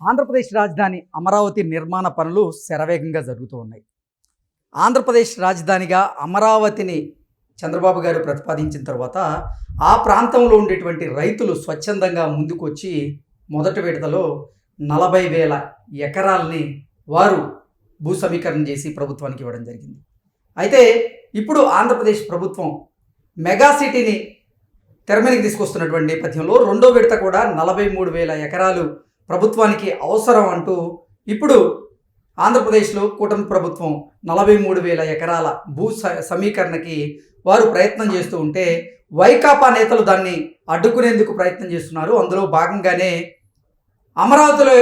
ఆంధ్రప్రదేశ్ రాజధాని అమరావతి నిర్మాణ పనులు శరవేగంగా జరుగుతూ ఉన్నాయి. ఆంధ్రప్రదేశ్ రాజధానిగా అమరావతిని చంద్రబాబు గారు ప్రతిపాదించిన తర్వాత ఆ ప్రాంతంలో ఉండేటువంటి రైతులు స్వచ్ఛందంగా ముందుకొచ్చి మొదటి విడతలో నలభై వేల ఎకరాలని వారు భూ సమీకరణ చేసి ప్రభుత్వానికి ఇవ్వడం జరిగింది. అయితే ఇప్పుడు ఆంధ్రప్రదేశ్ ప్రభుత్వం మెగా సిటీని తీసుకొస్తున్నటువంటి నేపథ్యంలో రెండో విడత కూడా నలభై మూడు వేల ఎకరాలు ప్రభుత్వానికి అవసరం అంటూ ఇప్పుడు ఆంధ్రప్రదేశ్లో కూటమి ప్రభుత్వం నలభై మూడు వేల ఎకరాల భూ స- సమీకరణకి వారు ప్రయత్నం చేస్తూ ఉంటే వైకాపా నేతలు దాన్ని అడ్డుకునేందుకు ప్రయత్నం చేస్తున్నారు. అందులో భాగంగానే అమరావతిలో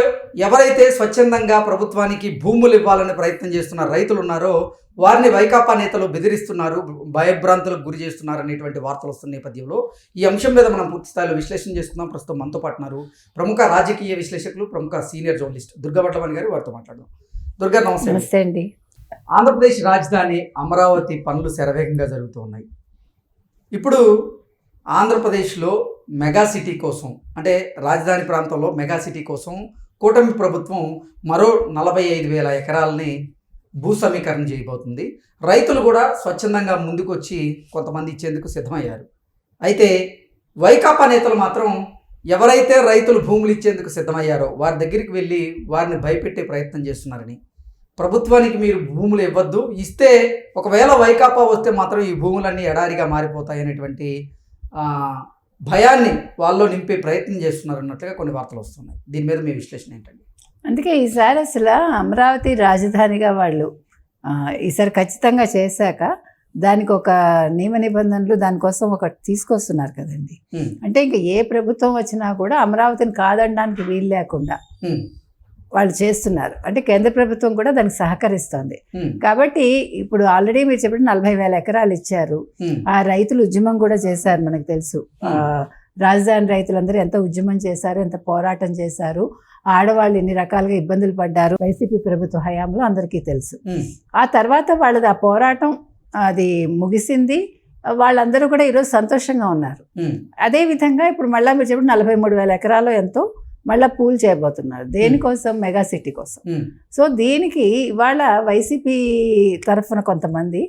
ఎవరైతే స్వచ్ఛందంగా ప్రభుత్వానికి భూములు ఇవ్వాలని ప్రయత్నం చేస్తున్న రైతులు ఉన్నారో వారిని వైకాపా నేతలు బెదిరిస్తున్నారు భయభ్రాంతులకు గురి చేస్తున్నారు అనేటువంటి వార్తలు వస్తున్న నేపథ్యంలో ఈ అంశం మీద మనం పూర్తి స్థాయిలో విశ్లేషణ చేసుకుందాం ప్రస్తుతం మనతో పాటు ఉన్నారు ప్రముఖ రాజకీయ విశ్లేషకులు ప్రముఖ సీనియర్ జర్నలిస్ట్ దుర్గా భట్లమణి గారు వారితో మాట్లాడదాం. దుర్గా నమస్తే నమస్తే అండి. ఆంధ్రప్రదేశ్ రాజధాని అమరావతి పనులు శరవేగంగా జరుగుతూ ఉన్నాయి. ఇప్పుడు ఆంధ్రప్రదేశ్లో మెగా సిటీ కోసం అంటే రాజధాని ప్రాంతంలో మెగా సిటీ కోసం కూటమి ప్రభుత్వం మరో నలభై ఐదు వేల ఎకరాలని భూ సమీకరణ చేయబోతుంది. రైతులు కూడా స్వచ్ఛందంగా ముందుకొచ్చి కొంతమంది ఇచ్చేందుకు సిద్ధమయ్యారు. అయితే వైకాపా నేతలు మాత్రం ఎవరైతే రైతులు భూములు ఇచ్చేందుకు సిద్ధమయ్యారో వారి దగ్గరికి వెళ్ళి వారిని భయపెట్టే ప్రయత్నం చేస్తున్నారని. ప్రభుత్వానికి మీరు భూములు ఇవ్వద్దు ఇస్తే ఒకవేళ వైకాపా వస్తే మాత్రం ఈ భూములన్నీ ఎడారిగా మారిపోతాయి అనేటువంటి భయాన్ని వాళ్ళు నింపే ప్రయత్నం చేస్తున్నారు అన్నట్లుగా కొన్ని వార్తలు వస్తున్నాయి. దీని మీద మీ విశ్లేషణ ఏంటండి? అందుకే ఈసారి అసలు అమరావతి రాజధానిగా వాళ్ళు ఈసారి ఖచ్చితంగా చేశాక దానికి ఒక నియమ నిబంధనలు దానికోసం ఒక తీసుకొస్తున్నారు కదండి. అంటే ఇంకా ఏ ప్రభుత్వం వచ్చినా కూడా అమరావతిని కాదనడానికి వీలు లేకుండా వాళ్ళు చేస్తున్నారు. అంటే కేంద్ర ప్రభుత్వం కూడా దానికి సహకరిస్తోంది. కాబట్టి ఇప్పుడు ఆల్రెడీ మీరు చెప్పిన నలభై వేల ఎకరాలు ఇచ్చారు. ఆ రైతులు ఉద్యమం కూడా చేశారు మనకు తెలుసు. ఆ, రాజధాని రైతులందరూ ఎంత ఉద్యమం చేశారు ఎంత పోరాటం చేశారు ఆడవాళ్ళు ఎన్ని రకాలుగా ఇబ్బందులు పడ్డారు వైసీపీ ప్రభుత్వ హయాంలో అందరికీ తెలుసు. ఆ తర్వాత వాళ్ళది ఆ పోరాటం అది ముగిసింది. వాళ్ళందరూ కూడా ఈరోజు సంతోషంగా ఉన్నారు. హ్మ్, అదే విధంగా ఇప్పుడు మళ్ళీ మీరు చెప్పిన నలభై మూడు వేల ఎకరాలు ఎంతో మళ్ళీ పూల్ చేయబోతున్నారు. దేనికోసం? మెగా సిటీ కోసం. సో దీనికి ఇవాళ వైసీపీ తరఫున కొంతమంది.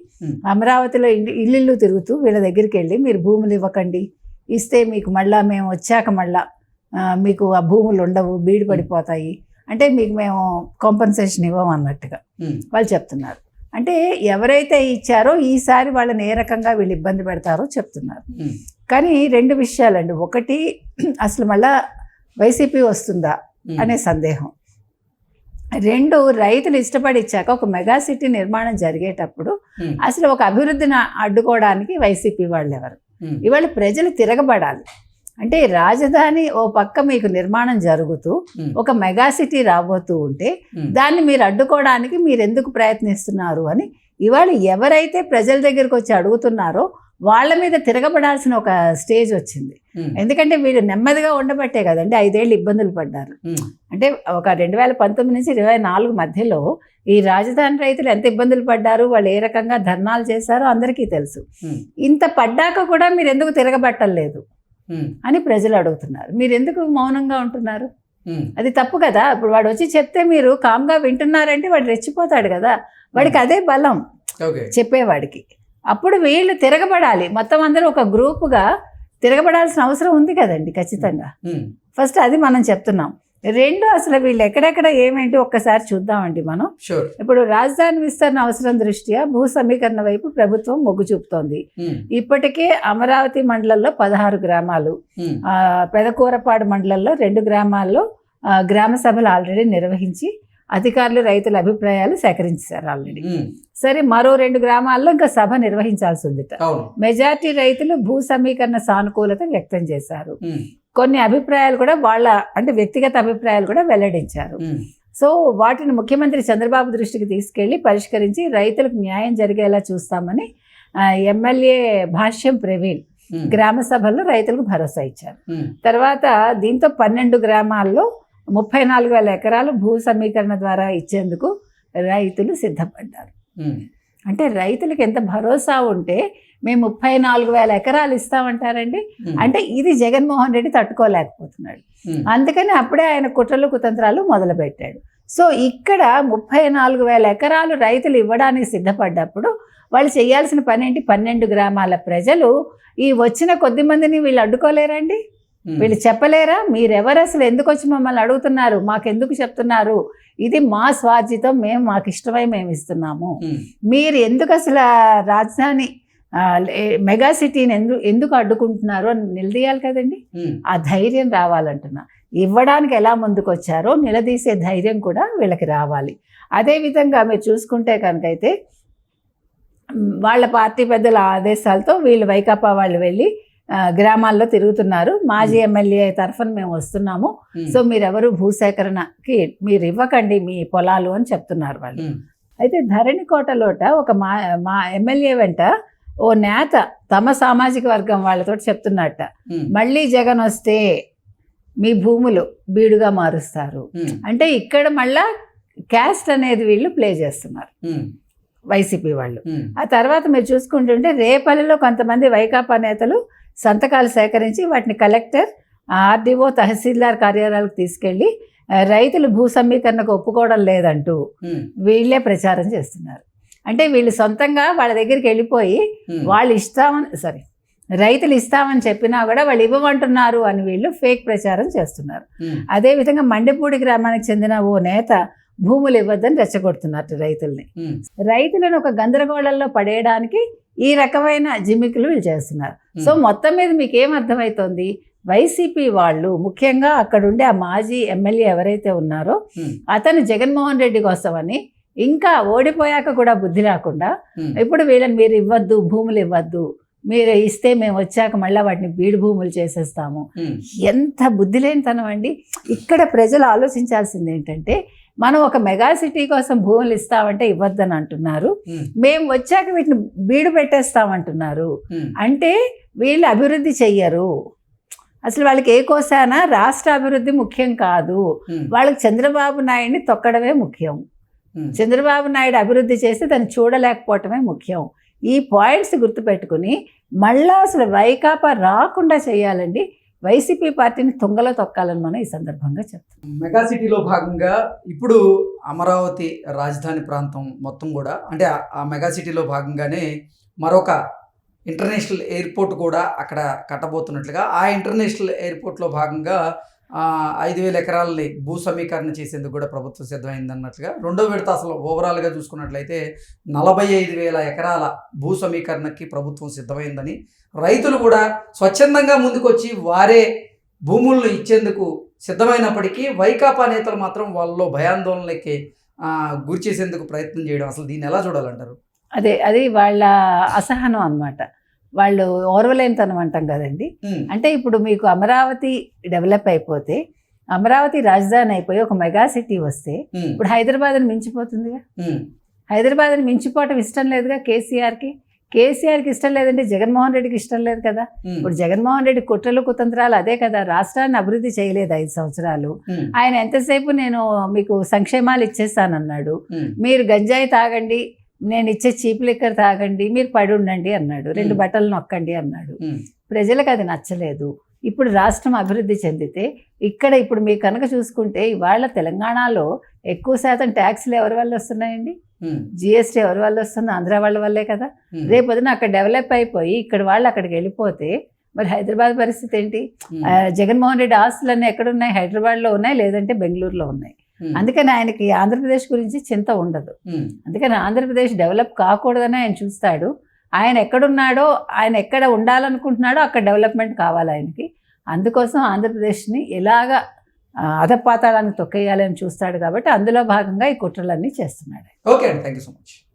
అమరావతిలో ఇల్లు ఇల్లు తిరుగుతూ వీళ్ళ దగ్గరికి వెళ్ళి మీరు భూములు ఇవ్వకండి. ఇస్తే మీకు మళ్ళా మేము వచ్చాక మళ్ళా మీకు ఆ భూములు ఉండవు బీడు పడిపోతాయి. అంటే మీకు మేము కాంపన్సేషన్ ఇవ్వం అన్నట్టుగా వాళ్ళు చెప్తున్నారు. అంటే ఎవరైతే ఇచ్చారో ఈసారి వాళ్ళని ఏ రకంగా వీళ్ళు ఇబ్బంది పెడతారో చెప్తున్నారు. కానీ రెండు విషయాలండి. ఒకటి అసలు మళ్ళా వైసీపీ వస్తుందా అనే సందేహం. రెండు రైతులు ఇష్టపడి ఇచ్చాక ఒక మెగా సిటీ నిర్మాణం జరిగేటప్పుడు అసలు ఒక అభివృద్ధిని అడ్డుకోవడానికి వైసీపీ వాళ్ళు ఎవరు? ఇవాళ ప్రజలు తిరగబడాలి. అంటే రాజధాని ఓ పక్క మీకు నిర్మాణం జరుగుతూ ఒక మెగా సిటీ రాబోతూ ఉంటే దాన్ని మీరు అడ్డుకోవడానికి మీరు ఎందుకు ప్రయత్నిస్తున్నారు అని ఇవాళ ఎవరైతే ప్రజల దగ్గరికి వచ్చి అడుగుతున్నారో వాళ్ళ మీద తిరగబడాల్సిన ఒక స్టేజ్ వచ్చింది. ఎందుకంటే వీళ్ళు నెమ్మదిగా ఉండబట్టే కదండి ఐదేళ్ళు ఇబ్బందులు పడ్డారు. అంటే ఒక రెండు వేల పంతొమ్మిది నుంచి ఇరవై నాలుగు మధ్యలో ఈ రాజధాని రైతులు ఎంత ఇబ్బందులు పడ్డారు వాళ్ళు ఏ రకంగా ధర్నాలు చేశారో అందరికీ తెలుసు. ఇంత పడ్డాక కూడా మీరు ఎందుకు తిరగబట్టలేదు అని ప్రజలు అడుగుతున్నారు. మీరు ఎందుకు మౌనంగా ఉంటున్నారు? అది తప్పు కదా. ఇప్పుడు వాడు వచ్చి చెప్తే మీరు కామ్గా వింటున్నారంటే వాడు రెచ్చిపోతాడు కదా. వాడికి అదే బలం చెప్పేవాడికి. అప్పుడు వీళ్ళు తిరగబడాలి. మొత్తం అందరూ ఒక గ్రూపుగా తిరగబడాల్సిన అవసరం ఉంది కదండి ఖచ్చితంగా. ఫస్ట్ అది మనం చెప్తున్నాం. రెండు అసలు వీళ్ళు ఎక్కడెక్కడ ఏమేంటి ఒక్కసారి చూద్దామండి మనం. ఇప్పుడు రాజధాని విస్తరణ అవసరం దృష్ట్యా భూ సమీకరణ వైపు ప్రభుత్వం మొగ్గు చూపుతోంది. ఇప్పటికే అమరావతి మండలంలో పదహారు గ్రామాలు పెదకూరపాడు మండలంలో రెండు గ్రామాల్లో గ్రామ సభలు ఆల్రెడీ నిర్వహించి అధికారులు రైతుల అభిప్రాయాలు సేకరించారు ఆల్రెడీ సరే మరో రెండు గ్రామాల్లో ఇంకా సభ నిర్వహించాల్సి అవును. మెజార్టీ రైతులు భూ సమీకరణ సానుకూలత వ్యక్తం చేశారు. కొన్ని అభిప్రాయాలు కూడా వాళ్ళ అంటే వ్యక్తిగత అభిప్రాయాలు కూడా వెల్లడించారు. సో వాటిని ముఖ్యమంత్రి చంద్రబాబు దృష్టికి తీసుకెళ్ళి పరిష్కరించి రైతులకు న్యాయం జరిగేలా చూస్తామని ఎమ్మెల్యే భాష్యం ప్రవీణ్ గ్రామ సభల్లో రైతులకు భరోసా ఇచ్చారు. తర్వాత దీంతో పన్నెండు గ్రామాల్లో ముప్పై నాలుగు వేల ఎకరాలు భూ సమీకరణ ద్వారా ఇచ్చేందుకు రైతులు సిద్ధపడ్డారు. అంటే రైతులకు ఎంత భరోసా ఉంటే మేము ముప్పై నాలుగు వేల ఎకరాలు ఇస్తామంటారండి? అంటే ఇది జగన్మోహన్ రెడ్డి తట్టుకోలేకపోతున్నాడు. అందుకని అప్పుడే ఆయన కుట్రలు కుతంత్రాలు మొదలుపెట్టాడు. సో ఇక్కడ ముప్పై నాలుగు వేల ఎకరాలు రైతులు ఇవ్వడానికి సిద్ధపడ్డప్పుడు వాళ్ళు చేయాల్సిన పని ఏంటి పన్నెండు గ్రామాల ప్రజలు ఈ వచ్చిన కొద్ది మందిని వీళ్ళు అడ్డుకోలేరండి? వీళ్ళు చెప్పలేరా? మీరెవరు అసలు ఎందుకు వచ్చి మమ్మల్ని అడుగుతున్నారు? మాకెందుకు చెప్తున్నారు? ఇది మా స్వార్జితం మేము మాకు ఇష్టమై మేము ఇస్తున్నాము. మీరు ఎందుకు అసలు రాజధాని మెగా సిటీని ఎందుకు ఎందుకు అడ్డుకుంటున్నారు అని నిలదీయాలి కదండి. ఆ ధైర్యం రావాలంటున్నా. ఇవ్వడానికి ఎలా ముందుకు వచ్చారో నిలదీసే ధైర్యం కూడా వీళ్ళకి రావాలి. అదేవిధంగా మీరు చూసుకుంటే కనుకైతే వాళ్ళ పార్టీ పెద్దల ఆదేశాలతో వీళ్ళు వైకాపా వాళ్ళు వెళ్ళి గ్రామాల్లో తిరుగుతున్నారు. మాజీ ఎమ్మెల్యే తరఫున మేము వస్తున్నాము. సో మీరెవరు భూసేకరణకి మీరు ఇవ్వకండి మీ పొలాలు అని చెప్తున్నారు వాళ్ళు. అయితే ధరణికోటలోట ఒక మా మా ఎమ్మెల్యే వెంట ఓ నేత తమ సామాజిక వర్గం వాళ్ళతో చెప్తున్నట్ట. మళ్ళీ జగన్ వస్తే మీ భూములు బీడుగా మారుస్తారు. అంటే ఇక్కడ మళ్ళా క్యాస్ట్ అనేది వీళ్ళు ప్లే చేస్తున్నారు. వైసీపీ వాళ్ళు. ఆ తర్వాత మీరు చూసుకుంటుంటే రేపల్లిలో కొంతమంది వైకాపా నేతలు సంతకాలు సేకరించి వాటిని కలెక్టర్ ఆర్డీఓ తహసీల్దార్ కార్యాలయాలకు తీసుకెళ్ళి రైతులు భూ సమీకరణకు ఒప్పుకోవడం లేదంటూ వీళ్ళే ప్రచారం చేస్తున్నారు. అంటే వీళ్ళు సొంతంగా వాళ్ళ దగ్గరికి వెళ్ళిపోయి వాళ్ళు ఇస్తామని సారీ రైతులు ఇస్తామని చెప్పినా కూడా వాళ్ళు ఇవ్వమంటున్నారు అని వీళ్ళు ఫేక్ ప్రచారం చేస్తున్నారు. అదేవిధంగా మండపూడి గ్రామానికి చెందిన ఓ నేత భూములు ఇవ్వద్దని రెచ్చగొడుతున్నారు రైతుల్ని. రైతులను ఒక గందరగోళంలో పడేయడానికి ఈ రకమైన జిమ్మికులు వీళ్ళు చేస్తున్నారు. సో మొత్తం మీద మీకు ఏం అర్థమవుతోంది వైసీపీ వాళ్ళు ముఖ్యంగా అక్కడుండే ఆ మాజీ ఎమ్మెల్యే ఎవరైతే ఉన్నారో అతను జగన్మోహన్ రెడ్డి కోసమని ఇంకా ఓడిపోయాక కూడా బుద్ధి రాకుండా ఇప్పుడు వీళ్ళని మీరు ఇవ్వద్దు భూములు ఇవ్వద్దు మీరు ఇస్తే మేము వచ్చాక మళ్ళీ వాటిని బీడు భూములు చేసేస్తాము ఎంత బుద్ధి లేనితనం అండి. ఇక్కడ ప్రజలు ఆలోచించాల్సింది ఏంటంటే మనం ఒక మెగా సిటీ కోసం భూములు ఇస్తామంటే ఇవ్వద్దని అంటున్నారు. మేము వచ్చాక వీటిని బీడు పెట్టేస్తామంటున్నారు. అంటే వీళ్ళు అభివృద్ధి చెయ్యరు. అసలు వాళ్ళకి ఏ కోసాన? రాష్ట్ర అభివృద్ధి ముఖ్యం కాదు. వాళ్ళకి చంద్రబాబు నాయుడిని తొక్కడమే ముఖ్యం. చంద్రబాబు నాయుడు అభివృద్ధి చేస్తే దాన్ని చూడలేకపోవటమే ముఖ్యం. ఈ పాయింట్స్ గుర్తుపెట్టుకుని మళ్ళా అసలు వైకాపా రాకుండా చేయాలండి. వైసీపీ పార్టీని తుంగలో తొక్కాలని మనం ఈ సందర్భంగా చెప్తాం మెగా సిటీలో భాగంగా ఇప్పుడు అమరావతి రాజధాని ప్రాంతం మొత్తం కూడా అంటే ఆ- మెగా సిటీలో భాగంగానే మరొక ఇంటర్నేషనల్ ఎయిర్పోర్ట్ కూడా అక్కడ కట్టబోతున్నట్లుగా ఆ ఇంటర్నేషనల్ ఎయిర్పోర్ట్లో భాగంగా ఐదు వేల ఎకరాలని భూ సమీకరణ చేసేందుకు కూడా ప్రభుత్వం సిద్ధమైందన్నట్లుగా. రెండో విడత అసలు ఓవరాల్గా చూసుకున్నట్లయితే నలభై ఐదు వేల ఎకరాల భూ సమీకరణకి ప్రభుత్వం సిద్ధమైందని రైతులు కూడా స్వచ్ఛందంగా ముందుకొచ్చి వారే భూములను ఇచ్చేందుకు సిద్ధమైనప్పటికీ వైకాపా నేతలు మాత్రం వాళ్ళలో భయాందోళనలకి గురి చేసేందుకు ప్రయత్నం చేయడం అసలు దీన్ని ఎలా చూడాలంటారు? అదే అది వాళ్ళ అసహనం అన్నమాట. వాళ్ళు ఓర్వలేనితనం అంటాం కదండి అంటే ఇప్పుడు మీకు అమరావతి డెవలప్ అయిపోతే అమరావతి రాజధాని అయిపోయి ఒక మెగా సిటీ వస్తే ఇప్పుడు హైదరాబాద్ని మించిపోతుందిగా? హైదరాబాద్ని మించిపోవటం ఇష్టం లేదుగా కేసీఆర్కి? కేసీఆర్కి ఇష్టం లేదంటే జగన్మోహన్ రెడ్డికి ఇష్టం లేదు కదా? ఇప్పుడు జగన్మోహన్ రెడ్డి కుట్రలు కుతంత్రాలు అదే కదా రాష్ట్రాన్ని అభివృద్ధి చేయలేదు ఐదు సంవత్సరాలు. ఆయన ఎంతసేపు నేను మీకు సంక్షేమాలు ఇచ్చేస్తానన్నాడు. మీరు గంజాయి తాగండి నేను ఇచ్చే చీప్ లిక్కర్ తాగండి మీరు పడి ఉండండి అన్నాడు. రెండు. బట్టలు నొక్కండి అన్నాడు. ప్రజలకు అది నచ్చలేదు. ఇప్పుడు రాష్ట్రం అభివృద్ధి చెందితే ఇక్కడ ఇప్పుడు మీరు కనుక చూసుకుంటే ఇవాళ తెలంగాణలో ఎక్కువ శాతం ట్యాక్స్లు ఎవరి వల్ల వస్తున్నాయండి? జిఎస్టీ ఎవరి వల్ల వస్తుంది? ఆంధ్ర వాళ్ళ వల్లే కదా. ఉమ్, రేపొద్దున అక్కడ డెవలప్ అయిపోయి ఇక్కడ వాళ్ళు అక్కడికి వెళ్ళిపోతే మరి హైదరాబాద్ పరిస్థితి ఏంటి? జగన్మోహన్ రెడ్డి ఆస్తులన్నీ ఎక్కడ ఉన్నాయి హైదరాబాద్లో ఉన్నాయి లేదంటే బెంగళూరులో ఉన్నాయి? అందుకని ఆయనకి ఆంధ్రప్రదేశ్ గురించి చింత ఉండదు. ఉమ్, అందుకని ఆంధ్రప్రదేశ్ డెవలప్ కాకూడదని ఆయన చూస్తాడు. ఆయన ఎక్కడున్నాడో ఆయన ఎక్కడ ఉండాలనుకుంటున్నాడో అక్కడ డెవలప్మెంట్ కావాలి ఆయనకి. అందుకోసం ఆంధ్రప్రదేశ్ని ఎలాగ ఆ, అధపాతాళానికి తొక్కేయాలని చూస్తాడు కాబట్టి అందులో భాగంగా ఈ కుట్రలన్నీ చేస్తున్నాడు. ఓకే అండి. Thank you so much